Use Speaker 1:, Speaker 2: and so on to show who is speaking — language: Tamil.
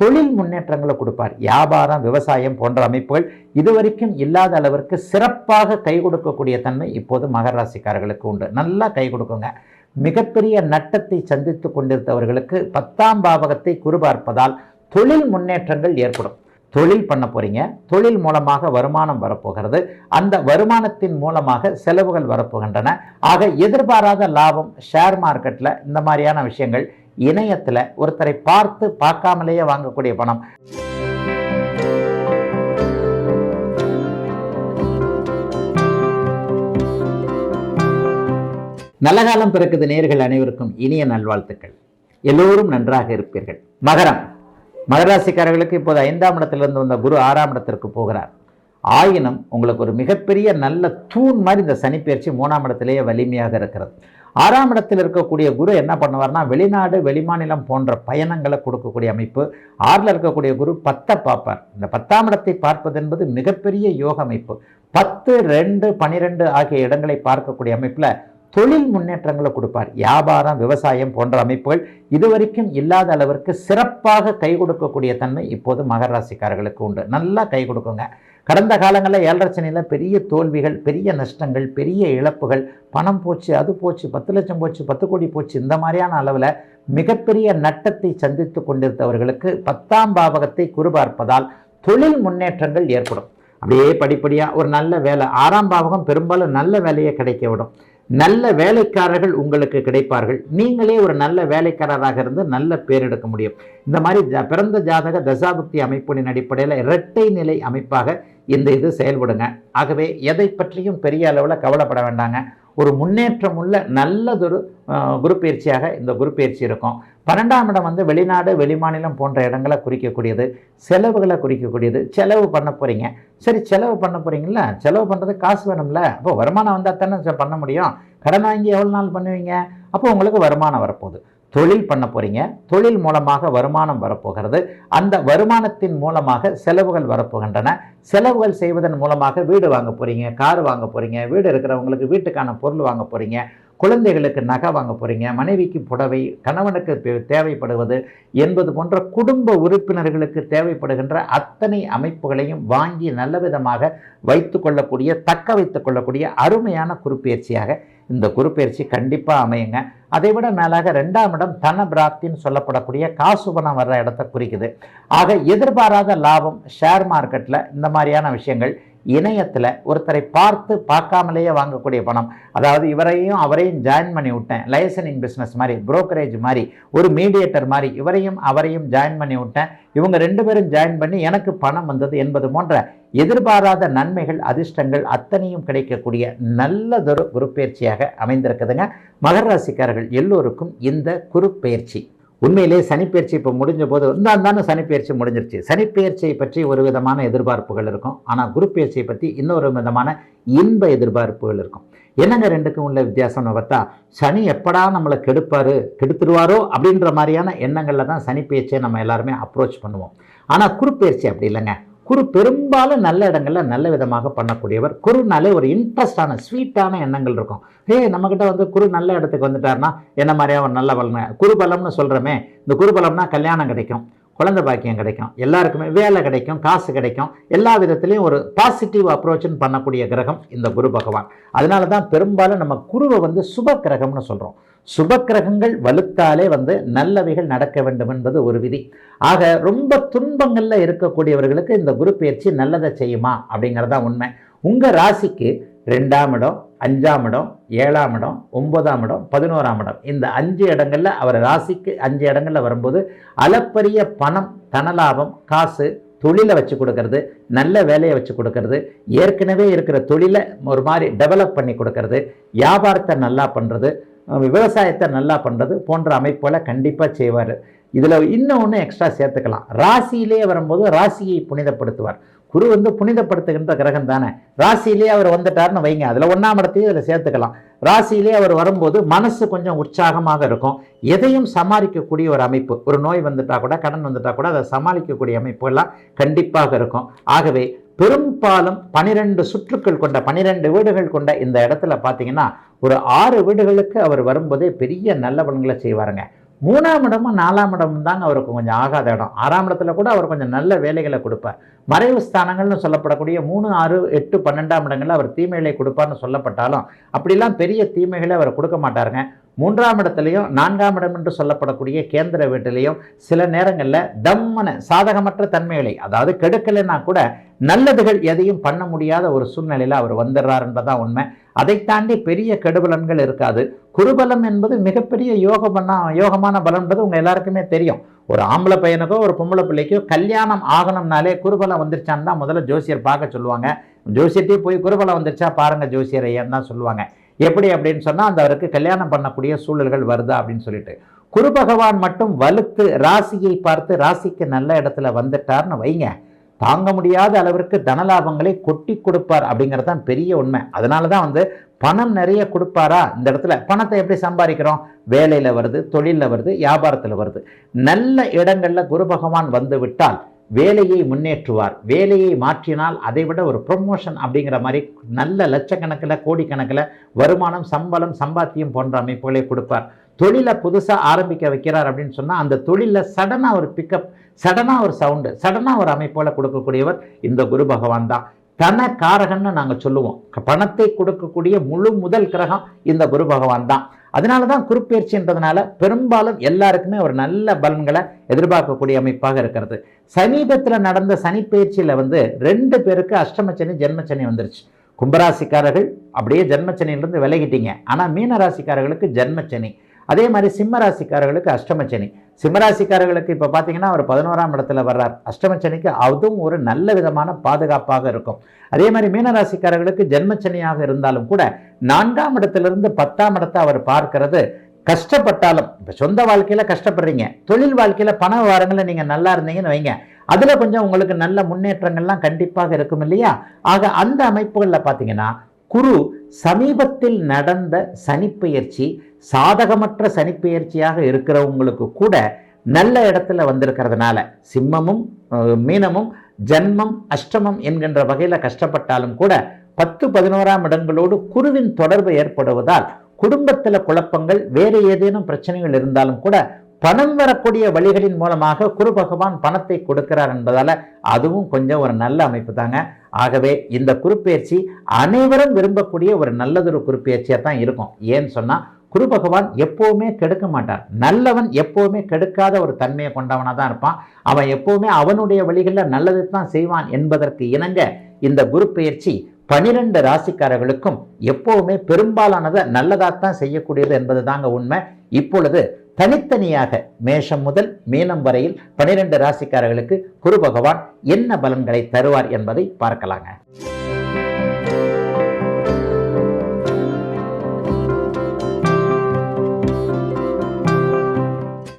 Speaker 1: தொழில் முன்னேற்றங்களை கொடுப்பார். வியாபாரம் விவசாயம் போன்ற அமைப்புகள் இதுவரைக்கும் இல்லாத அளவிற்கு சிறப்பாக கை கொடுக்கக்கூடிய தன்மை இப்போது மகராசிக்காரர்களுக்கு உண்டு. நல்லா கை கொடுக்குங்க. மிகப்பெரிய நட்டத்தை சந்தித்து கொண்டிருந்தவர்களுக்கு பத்தாம் பாவகத்தை குறுபார்ப்பதால் தொழில் முன்னேற்றங்கள் ஏற்படும். தொழில் பண்ண போகிறீங்க தொழில் மூலமாக வருமானம் வரப்போகிறது. அந்த வருமானத்தின் மூலமாக செலவுகள் வரப்போகின்றன. ஆக எதிர்பாராத லாபம் ஷேர் மார்க்கெட்டில் இந்த மாதிரியான விஷயங்கள் இணையத்தில் ஒருத்தரை பார்த்து பார்க்காமலேயே வாங்கக்கூடிய பணம். நல்ல காலம் பிறக்குது நேர்கள் அனைவருக்கும் இனிய நல்வாழ்த்துக்கள். எல்லோரும் நன்றாக இருப்பீர்கள். மகரம். மதராசிக்காரர்களுக்கு இப்போது ஐந்தாம் இடத்திலிருந்து வந்த குரு ஆறாம் இடத்திற்கு போகிறார். ஆயினும் உங்களுக்கு ஒரு மிகப்பெரிய நல்ல தூண் மாதிரி இந்த சனிப்பெயர்ச்சி மூணாம் இடத்திலேயே வலிமையாக இருக்கிறது. ஆறாம் இடத்தில் இருக்கக்கூடிய குரு என்ன பண்ணுவார்னா வெளிநாடு வெளிமாநிலம் போன்ற பயணங்களை கொடுக்கக்கூடிய அமைப்பு ஆறில் இருக்கக்கூடிய குரு பத்தை பார்ப்பார். இந்த பத்தாம் இடத்தை பார்ப்பது என்பது மிகப்பெரிய யோக அமைப்பு. பத்து ரெண்டு பனிரெண்டு ஆகிய இடங்களை பார்க்கக்கூடிய அமைப்பில் தொழில் முன்னேற்றங்களை கொடுப்பார். வியாபாரம் விவசாயம் போன்ற அமைப்புகள் இதுவரைக்கும் இல்லாத அளவிற்கு சிறப்பாக கை கொடுக்கக்கூடிய தன்மை இப்போது மகராசிக்காரர்களுக்கு உண்டு. நல்லா கை கொடுக்குங்க. கடந்த காலங்களில் ஏழரை சனியில் பெரிய தோல்விகள் பெரிய நஷ்டங்கள் பெரிய இழப்புகள் பணம் போச்சு அது போச்சு பத்து லட்சம் போச்சு பத்து கோடி போச்சு இந்த மாதிரியான அளவில் மிகப்பெரிய நட்டத்தை சந்தித்து கொண்டிருந்தவர்களுக்கு பத்தாம் பாவகத்தை குறுபார்ப்பதால் தொழில் முன்னேற்றங்கள் ஏற்படும். அப்படியே படிப்படியாக ஒரு நல்ல வேலை ஆறாம் பாவகம் பெரும்பாலும் நல்ல வேலையை கிடைக்க விடும். நல்ல வேலைக்காரர்கள் உங்களுக்கு கிடைப்பார்கள். நீங்களே ஒரு நல்ல வேலைக்காரராக இருந்து நல்ல பேர் எடுக்க முடியும். இந்த மாதிரி ஜ- பிறந்த ஜாதக தசாபுக்தி அமைப்பின் அடிப்படையில் இரட்டை நிலை அமைப்பாக இந்த இது செயல்படுங்க. ஆகவே எதை பற்றியும் பெரிய அளவில் கவலைப்பட வேண்டாங்க. ஒரு முன்னேற்றம் உள்ள நல்லதொரு குரு பயிற்சியாக இந்த குரு பயிற்சி இருக்கும். பன்னெண்டாம் இடம் வந்து வெளிநாடு வெளிமாநிலம் போன்ற இடங்களை குறிக்கக்கூடியது. செலவுகளை குறிக்கக்கூடியது. செலவு பண்ண போகிறீங்க சரி செலவு பண்ண போகிறீங்களா செலவு பண்ணுறது காசு வேணும்ல? அப்போ வருமானம் வந்தால் தானே பண்ண முடியும். கடன் வாங்கி எவ்வளோ நாள் பண்ணுவீங்க? அப்போ உங்களுக்கு வருமானம் வரப்போகுது. தொழில் பண்ண போகிறீங்க தொழில் மூலமாக வருமானம் வரப்போகிறது. அந்த வருமானத்தின் மூலமாக செலவுகள் வரப்போகின்றன. செலவுகள் செய்வதன் மூலமாக வீடு வாங்க போகிறீங்க கார் வாங்க போகிறீங்க வீடு இருக்கிறவங்களுக்கு வீட்டுக்கான பொருள் வாங்க போகிறீங்க குழந்தைகளுக்கு நகை வாங்க போகிறீங்க மனைவிக்கு புடவை கணவனுக்கு தே- தேவைப்படுவது என்பது போன்ற குடும்ப உறுப்பினர்களுக்கு தேவைப்படுகின்ற அத்தனை அமைப்புகளையும் வாங்கி நல்ல விதமாக வைத்து கொள்ளக்கூடிய தக்க வைத்து கொள்ளக்கூடிய அருமையான குறுப்பெயர்ச்சியாக இந்த குறுப்பெயர்ச்சி கண்டிப்பாக அமையுங்க. அதை விட மேலாக ரெண்டாம் இடம் தன பிராப்தின்னு சொல்லப்படக்கூடிய காசு பணம் வர்ற இடத்த குறிக்குது. ஆக எதிர்பாராத லாபம் ஷேர் மார்க்கெட்டில் இந்த மாதிரியான விஷயங்கள் இணையத்தில் ஒருத்தரை பார்த்து பார்க்காமலேயே வாங்கக்கூடிய பணம். அதாவது இவரையும் அவரையும் ஜாயின் பண்ணி விட்டேன். லைசனிங் பிஸ்னஸ் மாதிரி புரோக்கரேஜ் மாதிரி ஒரு மீடியேட்டர் மாதிரி இவரையும் அவரையும் ஜாயின் பண்ணி விட்டேன். இவங்க ரெண்டு பேரும் ஜாயின் பண்ணி எனக்கு பணம் வந்தது என்பது போன்ற எதிர்பாராத நன்மைகள் அதிர்ஷ்டங்கள் அத்தனையும் கிடைக்கக்கூடிய நல்லதொரு குருப்பெயர்ச்சியாக அமைந்திருக்குதுங்க. மகர ராசிக்காரர்கள் எல்லோருக்கும் இந்த குருப்பெயர்ச்சி. உண்மையிலே சனிப்பெயர்ச்சி இப்போ முடிஞ்ச போது இருந்தால் தானே சனிப்பெயர்ச்சி முடிஞ்சிருச்சு. சனிப்பெயர்ச்சியை பற்றி ஒரு விதமான எதிர்பார்ப்புகள் இருக்கும். ஆனால் குருப்பெயர்ச்சியை பற்றி இன்னொரு விதமான இன்ப எதிர்பார்ப்புகள் இருக்கும். என்னங்க ரெண்டுக்கும் உள்ள வித்தியாசம்னு பார்த்தா சனி எப்படா நம்மளை கெடுப்பார் கெடுத்துருவாரோ அப்படின்ற மாதிரியான எண்ணங்களில் தான் சனிப்பெயர்ச்சியை நம்ம எல்லாருமே அப்ரோச் பண்ணுவோம். ஆனால் குறுப்பெயர்ச்சி அப்படி இல்லைங்க. குரு பெரும்பாலும் நல்ல இடங்களில் நல்ல விதமாக பண்ணக்கூடியவர். குருனாலே ஒரு இன்ட்ரெஸ்டான ஸ்வீட்டான எண்ணங்கள் இருக்கும். ஏ நம்மக்கிட்ட வந்து குரு நல்ல இடத்துக்கு வந்துட்டாருன்னா என்ன மாதிரியா ஒரு நல்ல பலன்? குரு பலம்னு சொல்கிறோமே இந்த குரு பலம்னா கல்யாணம் கிடைக்கும். குழந்தை பாக்கியம் கிடைக்கும். எல்லாருக்குமே வேலை கிடைக்கும் காசு கிடைக்கும். எல்லா விதத்துலேயும் ஒரு பாசிட்டிவ் அப்ரோச்சுன்னு பண்ணக்கூடிய கிரகம் இந்த குரு பகவான். அதனால தான் பெரும்பாலும் நம்ம குருவை வந்து சுப கிரகம்னு சொல்கிறோம் சுப கிரகங்கள் வலுத்தாலே வந்து நல்லவைகள் நடக்க வேண்டும் என்பது ஒரு விதி. ஆக ரொம்ப துன்பங்களில் இருக்கக்கூடியவர்களுக்கு இந்த குரு பயிற்சி நல்லதை செய்யுமா அப்படிங்கிறதா உண்மை. உங்கள் ராசிக்கு ரெண்டாம் இடம் அஞ்சாம் இடம் ஏழாம் இடம் ஒன்பதாம் இடம் பதினோராம் இடம். இந்த அஞ்சு இடங்களில் அவர் ராசிக்கு அஞ்சு இடங்களில் வரும்போது அளப்பரிய பணம் தனலாபம் காசு தொழிலை வச்சு கொடுக்கறது நல்ல வேலையை வச்சு கொடுக்கறது ஏற்கனவே இருக்கிற தொழிலை ஒரு மாதிரி டெவலப் பண்ணி கொடுக்கறது வியாபாரத்தை நல்லா பண்ணுறது விவசாயத்தை நல்லா பண்ணுறது போன்ற அமைப்புகளை கண்டிப்பாக செய்வார். இதில் இன்னொன்று எக்ஸ்ட்ரா சேர்த்துக்கலாம். ராசியிலே வரும்போது ராசியை புனிதப்படுத்துவார். குரு வந்து புனிதப்படுத்துகின்ற கிரகம் தானே? ராசியிலே அவர் வந்துட்டார்னு வைங்க. அதில் ஒன்றாம் இடத்தையும் இதில் சேர்த்துக்கலாம். ராசியிலே அவர் வரும்போது மனசு கொஞ்சம் உற்சாகமாக இருக்கும். எதையும் சமாளிக்கக்கூடிய ஒரு அமைப்பு. ஒரு நோய் வந்துட்டா கூட கடன் வந்துட்டா கூட அதை சமாளிக்கக்கூடிய அமைப்புகள்லாம் கண்டிப்பாக இருக்கும். ஆகவே பெரும்பாலும் பனிரெண்டு சுற்றுக்கள் கொண்ட பனிரெண்டு வீடுகள் கொண்ட இந்த இடத்துல பார்த்தீங்கன்னா ஒரு ஆறு வீடுகளுக்கு அவர் வரும்போதே பெரிய நல்ல பலன்களை செய்வாருங்க. மூணாம் இடமும் நாலாம் இடமும் தாங்க அவருக்கு கொஞ்சம் ஆகாத இடம். ஆறாம் இடத்துல கூட அவர் கொஞ்சம் நல்ல வேலைகளை கொடுப்பார். மறைவு ஸ்தானங்கள்னு சொல்லப்படக்கூடிய மூணு ஆறு எட்டு பன்னெண்டாம் இடங்களில் அவர் தீமைகளை கொடுப்பார்னு சொல்லப்பட்டாலும் அப்படிலாம் பெரிய தீமைகளை அவர் கொடுக்க மாட்டாருங்க. மூன்றாம் இடத்துலையும் நான்காம் இடம் என்று சொல்லப்படக்கூடிய கேந்திர வீட்டிலையும் சில நேரங்களில் தம்மன சாதகமற்ற தன்மைகளை அதாவது கெடுக்கலைன்னா கூட நல்லதுகள் எதையும் பண்ண முடியாத ஒரு சூழ்நிலையில் அவர் வந்துடுறார் என்பதான் உண்மை. அதை தாண்டி பெரிய கெடுபலன்கள் இருக்காது. குருபலம் என்பது மிகப்பெரிய யோக பண்ண யோகமான பலன்றது உங்கள் எல்லாருக்குமே தெரியும். ஒரு ஆம்பளை பையனுக்கோ ஒரு பொம்பளை பிள்ளைக்கோ கல்யாணம் ஆகணும்னாலே குருபலம் வந்துருச்சான்னு தான் முதல்ல ஜோசியர் பார்க்க சொல்லுவாங்க. ஜோசியத்தையே போய் குருபலம் வந்துருச்சா பாருங்க ஜோசியர் ஐயன் தான் சொல்லுவாங்க. எப்படி அப்படின்னு சொன்னால் அந்த அவருக்கு கல்யாணம் பண்ணக்கூடிய சூழல்கள் வருதா அப்படின்னு சொல்லிட்டு. குரு பகவான் மட்டும் வலுத்து ராசியை பார்த்து ராசிக்கு நல்ல இடத்துல வந்துட்டார்னு வைங்க. தாங்க முடியாத அளவிற்கு தனலாபங்களை கொட்டி கொடுப்பார் அப்படிங்கிறது தான் பெரிய உண்மை. அதனால தான் வந்து பணம் நிறைய கொடுப்பாரா? இந்த இடத்துல பணத்தை எப்படி சம்பாதிக்கிறோம்? வேலையில் வருது தொழிலில் வருது வியாபாரத்தில் வருது. நல்ல இடங்களில் குரு பகவான் வந்து விட்டால் வேலையை முன்னேற்றுவார். வேலையை மாற்றினால் அதை விட ஒரு ப்ரொமோஷன் அப்படிங்கிற மாதிரி நல்ல லட்சக்கணக்கில் கோடிக்கணக்கில் வருமானம் சம்பளம் சம்பாத்தியம் போன்ற அமைப்புகளை கொடுப்பார். தொழிலை புதுசாக ஆரம்பிக்க வைக்கிறார் அப்படின்னு சொன்னால் அந்த தொழிலில் சடனாக ஒரு பிக்கப் சடனாக ஒரு சவுண்டு சடனாக ஒரு அமைப்போல கொடுக்கக்கூடியவர் இந்த குரு பகவான் தான். தன காரகன்னு நாங்கள் சொல்லுவோம். பணத்தை கொடுக்கக்கூடிய முழு முதல் கிரகம் இந்த குரு பகவான் தான். அதனால தான் குறுப்பெயர்ச்சின்றதுனால பெரும்பாலும் எல்லாருக்குமே ஒரு நல்ல பலன்களை எதிர்பார்க்கக்கூடிய அமைப்பாக இருக்கிறது. சமீபத்தில் நடந்த சனிப்பெயர்ச்சியில் வந்து ரெண்டு பேருக்கு அஷ்டமச்சனி ஜென்மச்சனி வந்துருச்சு. கும்பராசிக்காரர்கள் அப்படியே ஜென்மச்சனியிலிருந்து விலகிட்டீங்க. ஆனால் மீனராசிக்காரர்களுக்கு ஜென்மச்சனி அதே மாதிரி சிம்மராசிக்காரர்களுக்கு அஷ்டமச்சனி. சிம்மராசிக்காரர்களுக்கு இப்போ பார்த்தீங்கன்னா அவர் பதினோராம் இடத்துல வர்றார். அஷ்டமச்சனிக்கு அதுவும் ஒரு நல்ல விதமான பாதுகாப்பாக இருக்கும். அதே மாதிரி மீனராசிக்காரர்களுக்கு ஜென்மச்சனியாக இருந்தாலும் கூட நான்காம் இடத்திலிருந்து பத்தாம் இடத்தை அவர் பார்க்கிறது கஷ்டப்பட்டாலும் இப்போ சொந்த வாழ்க்கையில் கஷ்டப்படுறீங்க. தொழில் வாழ்க்கையில் பண வாரங்களில் நீங்கள் நல்லா இருந்தீங்கன்னு வைங்க. அதில் கொஞ்சம் உங்களுக்கு நல்ல முன்னேற்றங்கள்லாம் கண்டிப்பாக இருக்கும் இல்லையா? ஆக அந்த அமைப்புகளில் பார்த்தீங்கன்னா குரு சமீபத்தில் நடந்த சனிப்பெயர்ச்சி சாதகமற்ற சனிப்பெயர்ச்சியாக இருக்கிறவங்களுக்கு கூட நல்ல இடத்துல வந்திருக்கிறதுனால சிம்மமும் மீனமும் ஜன்மம் அஷ்டமம் என்கின்ற வகையில் கஷ்டப்பட்டாலும் கூட பத்து பதினோராம் இடங்களோடு குருவின் தொடர்பு ஏற்படுவதால் குடும்பத்தில் குழப்பங்கள் வேறு ஏதேனும் பிரச்சனைகள் இருந்தாலும் கூட பணம் வரக்கூடிய வழிகளின் மூலமாக குரு பகவான் பணத்தை கொடுக்கிறார் என்பதால் அதுவும் கொஞ்சம் ஒரு நல்ல அமைப்பு தாங்க. ஆகவே இந்த குறிப்பெயர்ச்சி அனைவரும் விரும்பக்கூடிய ஒரு நல்லதொரு குறிப்பெயர்ச்சியாக தான் இருக்கும். ஏன்னு சொன்னால் குரு பகவான் எப்போவுமே கெடுக்க மாட்டார். நல்லவன் எப்போவுமே கெடுக்காத ஒரு தன்மையை கொண்டவனாக தான் இருப்பான். அவன் எப்போவுமே அவனுடைய வழிகளில் நல்லது தான் செய்வான் என்பதற்கு இணங்க இந்த குரு பயிற்சி பனிரெண்டு ராசிக்காரர்களுக்கும் எப்போவுமே பெரும்பாலானதை நல்லதாகத்தான் செய்யக்கூடியது என்பது தாங்க உண்மை. இப்பொழுது தனித்தனியாக மேஷம் முதல் மீனம் வரையில் பனிரெண்டு ராசிக்காரர்களுக்கு குரு பகவான் என்ன பலன்களை தருவார் என்பதை பார்க்கலாங்க.